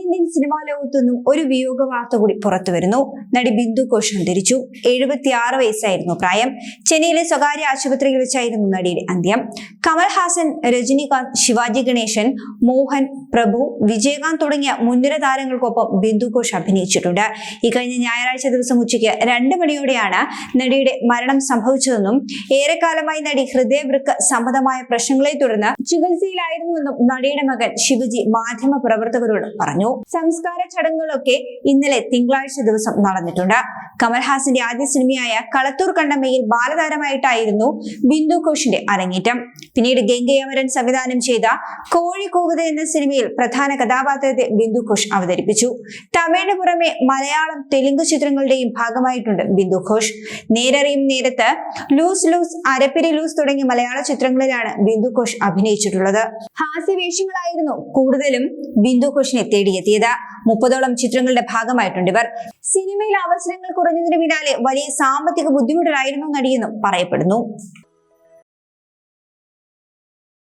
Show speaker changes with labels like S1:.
S1: തെന്നിന്ത്യൻ സിനിമാ ലോകത്തുനിന്നും ഒരു വിയോഗ വാർത്ത കൂടി പുറത്തു വരുന്നു. നടി ബിന്ദു ഘോഷ് അന്തരിച്ചു എഴുപത്തിയാറ് വയസ്സായിരുന്നു പ്രായം. ചെന്നൈയിലെ സ്വകാര്യ ആശുപത്രിയിൽ വെച്ചായിരുന്നു നടിയുടെ അന്ത്യം. കമൽഹാസൻ രജനീകാന്ത് ശിവാജി ഗണേശൻ മോഹൻ പ്രഭു വിജയകാന്ത് തുടങ്ങിയ മുൻനിര താരങ്ങൾക്കൊപ്പം ബിന്ദു ഘോഷ് അഭിനയിച്ചിട്ടുണ്ട്. കഴിഞ്ഞ ഞായറാഴ്ച ദിവസം ഉച്ചയ്ക്ക് രണ്ട് മണിയോടെയാണ് നടിയുടെ മരണം സംഭവിച്ചതെന്നും ഏറെക്കാലമായി നടി ഹൃദയവൃക്ക സംബന്ധമായ പ്രശ്നങ്ങളെ തുടർന്ന് ചികിത്സയിലായിരുന്നുവെന്നും നടിയുടെ മകൻ ശിവജി മാധ്യമ പ്രവർത്തകരോട് പറഞ്ഞു. സംസ്കാര ചടങ്ങുകളൊക്കെ ഇന്നലെ തിങ്കളാഴ്ച ദിവസം നടന്നിട്ടുണ്ട്. കമൽഹാസന്റെ ആദ്യ സിനിമയായ കളത്തൂർ കണ്ടമ്മയിൽ ബാലതാരമായിട്ടായിരുന്നു ബിന്ദു ഘോഷിന്റെ അരങ്ങേറ്റം. പിന്നീട് ഗംഗയമരൻ സംവിധാനം ചെയ്ത കോഴിക്കൂവുത എന്ന സിനിമയിൽ പ്രധാന കഥാപാത്രത്തെ ബിന്ദു ഘോഷ് അവതരിപ്പിച്ചു. തമിഴിന് പുറമെ മലയാളം തെലുങ്ക് ചിത്രങ്ങളുടെയും ഭാഗമായിട്ടുണ്ട് ബിന്ദു ഘോഷ്. നേരറിയും നേരത്ത് ലൂസ് ലൂസ് അരപ്പിരി ലൂസ് തുടങ്ങിയ മലയാള ചിത്രങ്ങളിലാണ് ബിന്ദു ഘോഷ് അഭിനയിച്ചിട്ടുള്ളത്. ഹാസ്യവേഷങ്ങളായിരുന്നു കൂടുതലും ബിന്ദു ഘോഷിനെ തേടിയെത്തിയത്. മുപ്പതോളം ചിത്രങ്ങളുടെ ഭാഗമായിട്ടുണ്ട് ഇവർ. സിനിമയിൽ അവസരങ്ങൾ കുറഞ്ഞതിന് പിന്നാലെ വലിയ സാമ്പത്തിക ബുദ്ധിമുട്ടിലായിരുന്നു നടിയെന്നും പറയപ്പെടുന്നു.